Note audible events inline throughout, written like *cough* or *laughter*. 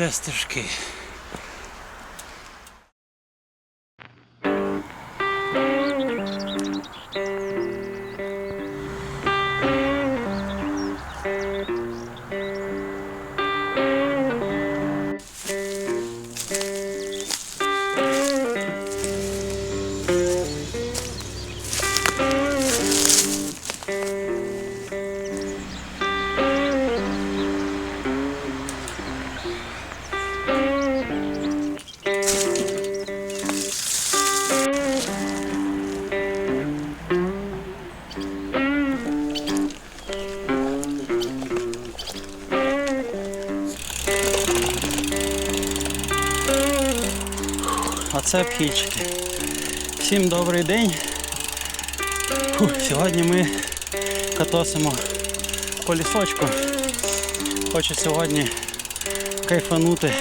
Оце стежки. Оце обхідчики. Всім добрий день. Сьогодні ми катосимо по лісочку. Хочу сьогодні кайфанути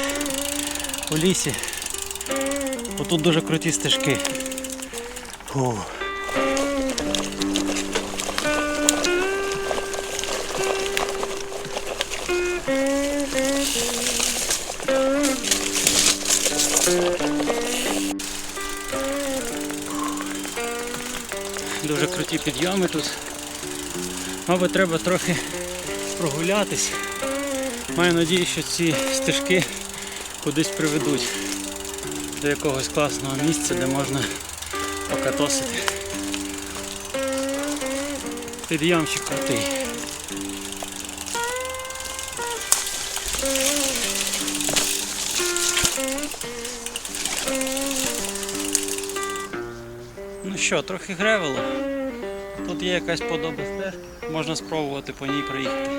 у лісі. Отут тут дуже круті стежки. Фух. Круті підйоми тут. Мабуть, треба трохи прогулятись. Маю надію, що ці стежки кудись приведуть до якогось класного місця, де можна покатосити. Підйомчик крутий. Ну що, трохи гревело. Тут є якась подоба стежки, можна спробувати по ній проїхати.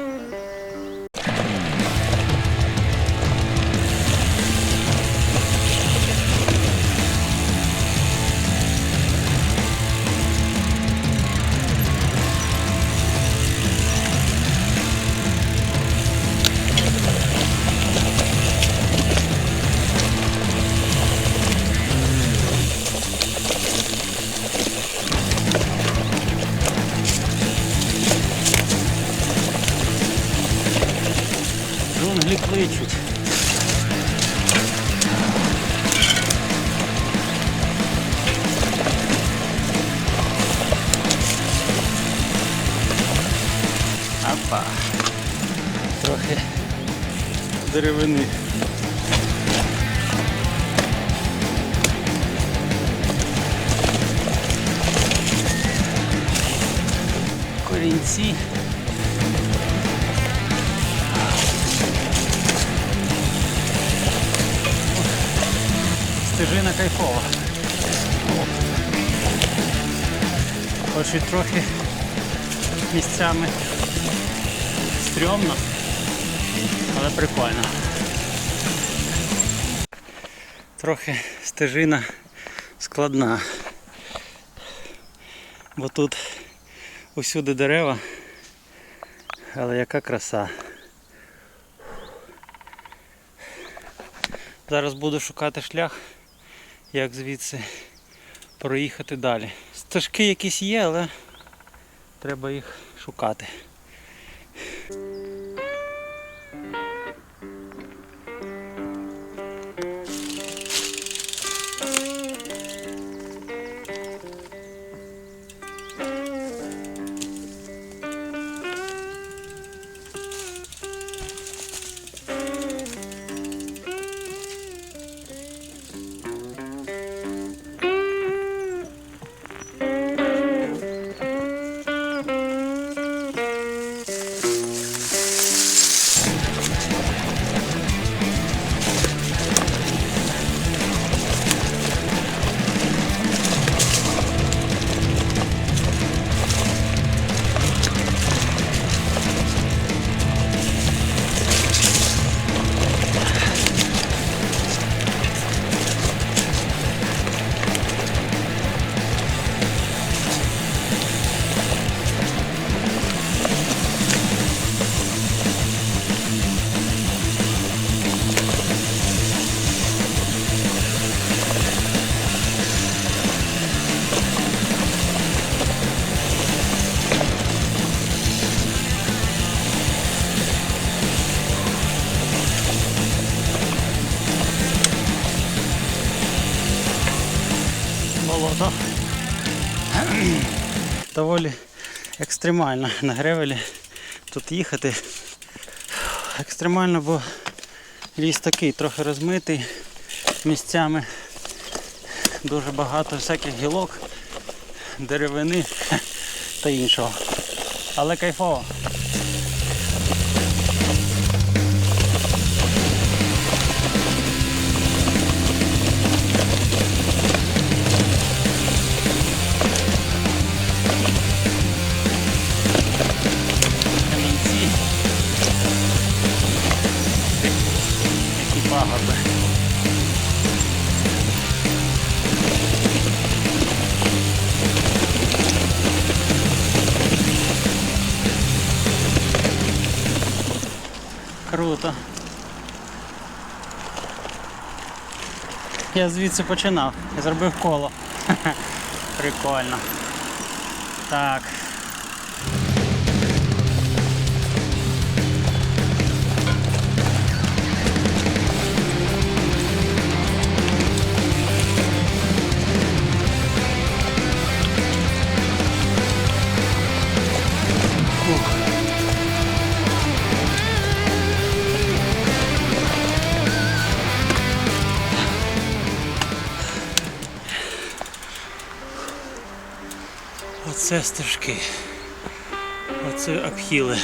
Деревини. Корінці. Стежина кайфова. Хоч і трохи місцями стрьомно, але прикольно. Трохи стежина складна, бо тут усюди дерева, але яка краса. Зараз буду шукати шлях, як звідси проїхати далі. Стежки якісь є, але треба їх шукати. Доволі екстремально на гревелі тут їхати. Екстремально, бо ліс такий, трохи розмитий місцями. Дуже багато всяких гілок, деревини та іншого. Але кайфово. Я звідси починав. Я зробив коло. *laughs* Прикольно. Так. Оце стежки. Оце обхіли.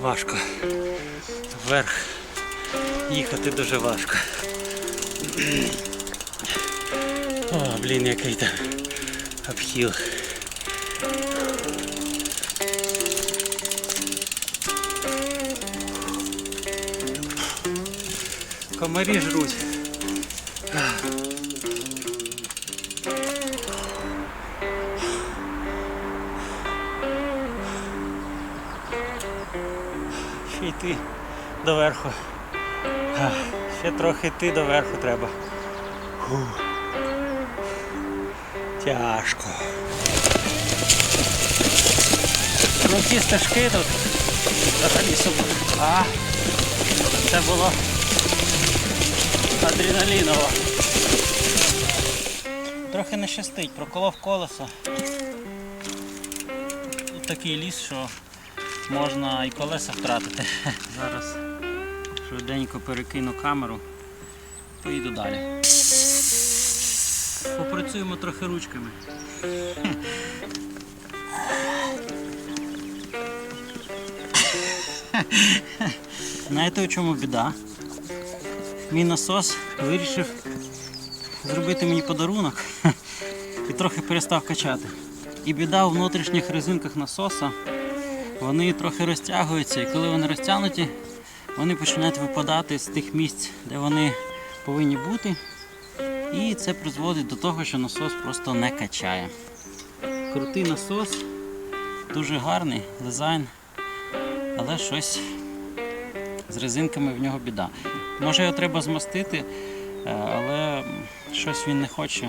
Важко. Вверх їхати дуже важко. О, блін, який там обхіл. Комарі жруть. Ще йти доверху. Ще трохи йти доверху треба. Тяжко. Ну ті стежки тут взагалі супер. А, це було адреналіново. Трохи не щастить, проколов колесо. Тут такий ліс, що можна і колеса втратити. *laughs* Зараз швиденько перекину камеру, поїду далі. Попрацюємо трохи ручками. *laughs* Знаєте, у чому біда? Мій насос вирішив зробити мені подарунок *laughs* і трохи перестав качати. І біда у внутрішніх резинках насоса. Вони трохи розтягуються, і коли вони розтягнуті, вони починають випадати з тих місць, де вони повинні бути. І це призводить до того, що насос просто не качає. Крутий насос, дуже гарний дизайн, але щось з резинками в нього біда. Може його треба змастити, е, але щось він не хоче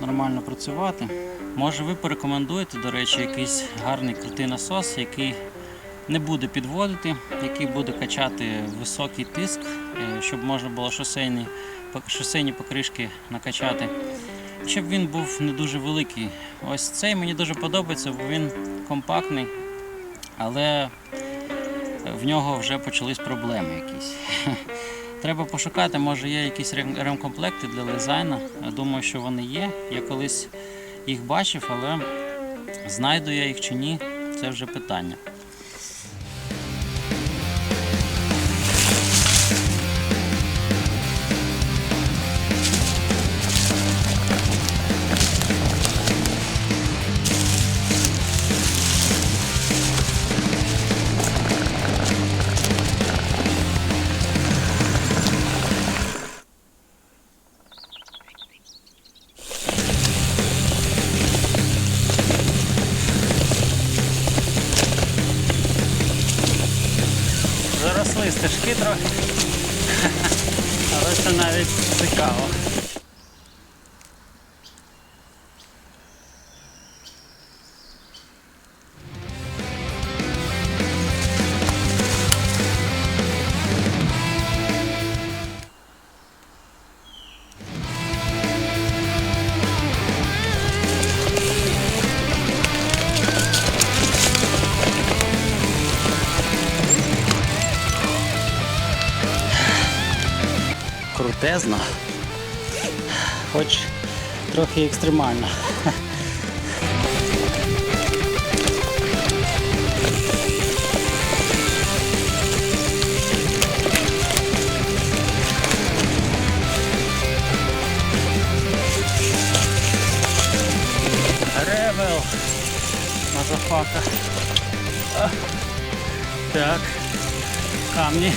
нормально працювати. Може ви порекомендуєте, до речі, якийсь гарний крутий насос, який не буде підводити, який буде качати високий тиск, е, щоб можна було шосейні, шосейні покришки накачати. Щоб він був не дуже великий. Ось цей мені дуже подобається, бо він компактний, але в нього вже почались проблеми якісь. *laughs* Треба пошукати, може є якісь ремкомплекти для дизайну. Думаю, що вони є. Я колись їх бачив, але знайду я їх чи ні, це вже питання. Крутезно, хоч трохи екстремально. Ревел. Мазафака. Так. Камні.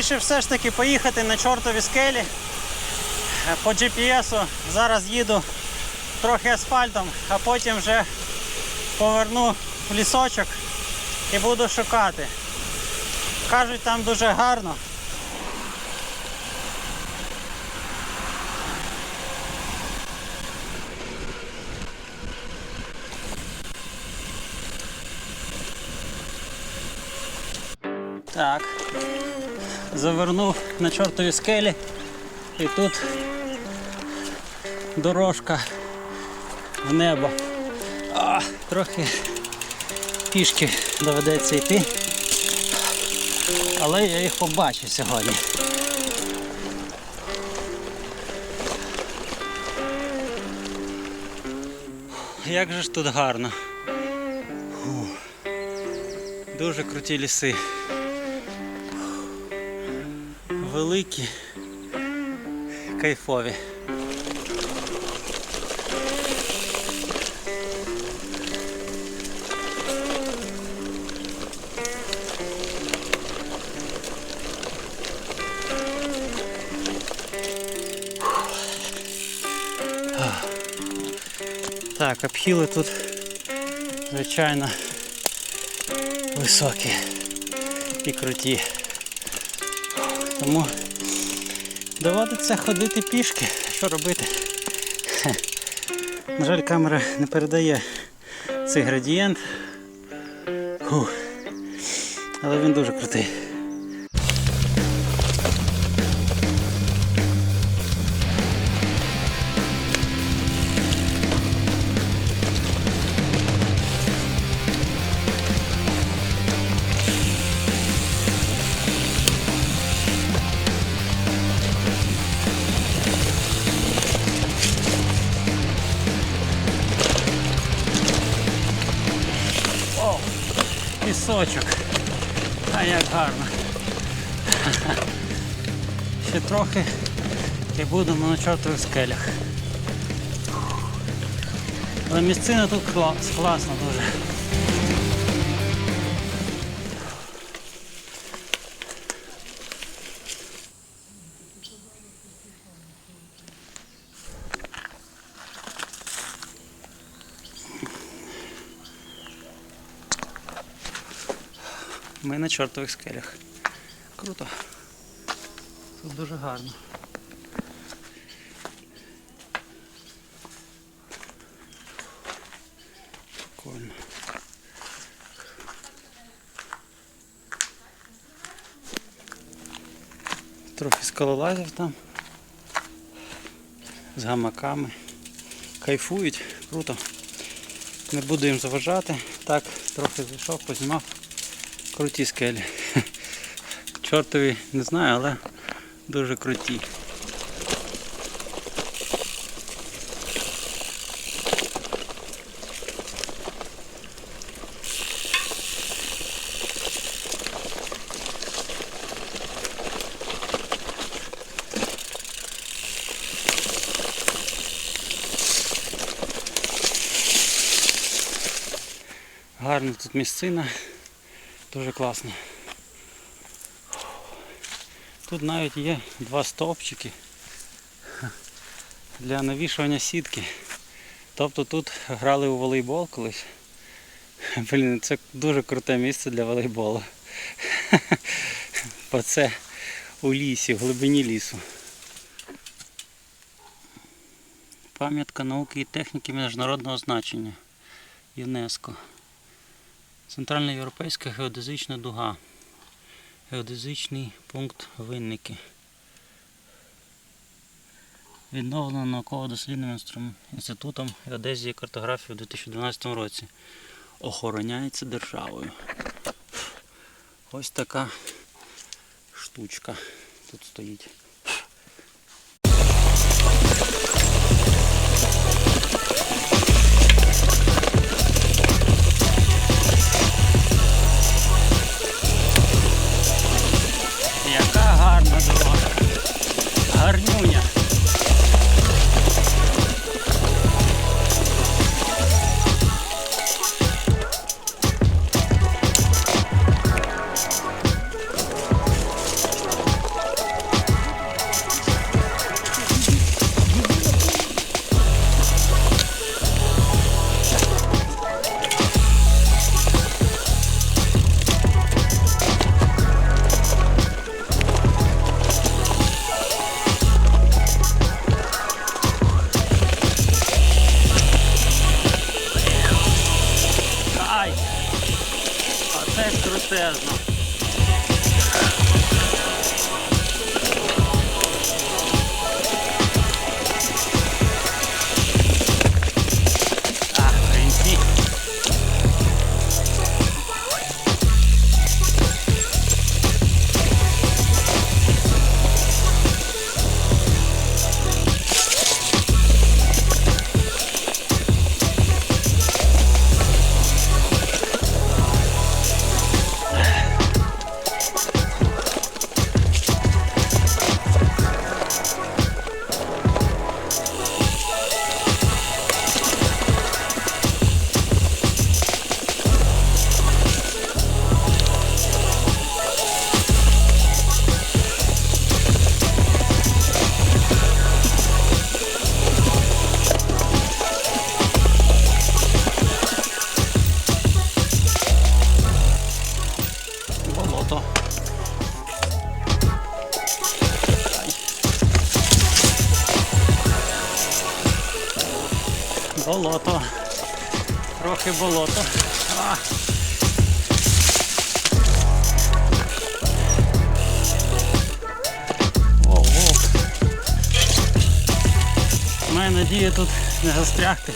Вирішив все ж таки поїхати на чортові скелі. Е, По GPS зараз їду трохи асфальтом, а потім вже поверну в лісочок і буду шукати. Кажуть, там дуже гарно. Так. Завернув на чортові скелі і тут дорожка в небо. А, трохи пішки доведеться йти. Але я їх побачив сьогодні. Як же ж тут гарно. Фу. Дуже круті ліси. Великі, кайфові. Так, обхили тут, звичайно, високі і круті. Тому доводиться ходити пішки. Що робити? На жаль, камера не передає цей градієнт. Фух. Але він дуже крутий. Пісочок. А як гарно. Ще трохи і будемо на чортових скелях. Але місцина тут клас, класна дуже. Ми на чортових скелях. Круто. Тут дуже гарно. Прикольно. Трохи скалолазів там. З гамаками. Кайфують, круто. Не буду їм заважати. Так, трохи зайшов, познімав. Круті скелі. *laughs* Чортові не знаю, але дуже круті. Гарна тут місцина, дуже класно. Тут навіть є два стовпчики для навішування сітки. Тобто тут грали у волейбол колись. Блін, це дуже круте місце для волейболу. Бо це у лісі, в глибині лісу. Пам'ятка науки і техніки міжнародного значення. ЮНЕСКО. Центральноєвропейська геодезична дуга. Геодезичний пункт винники. Відновлено науково-дослідним інститутом геодезії і картографії у 2012 році. Охороняється державою. Ось така штучка тут стоїть. Трохи болото. А. Воу, воу. Маю тут не застрягти.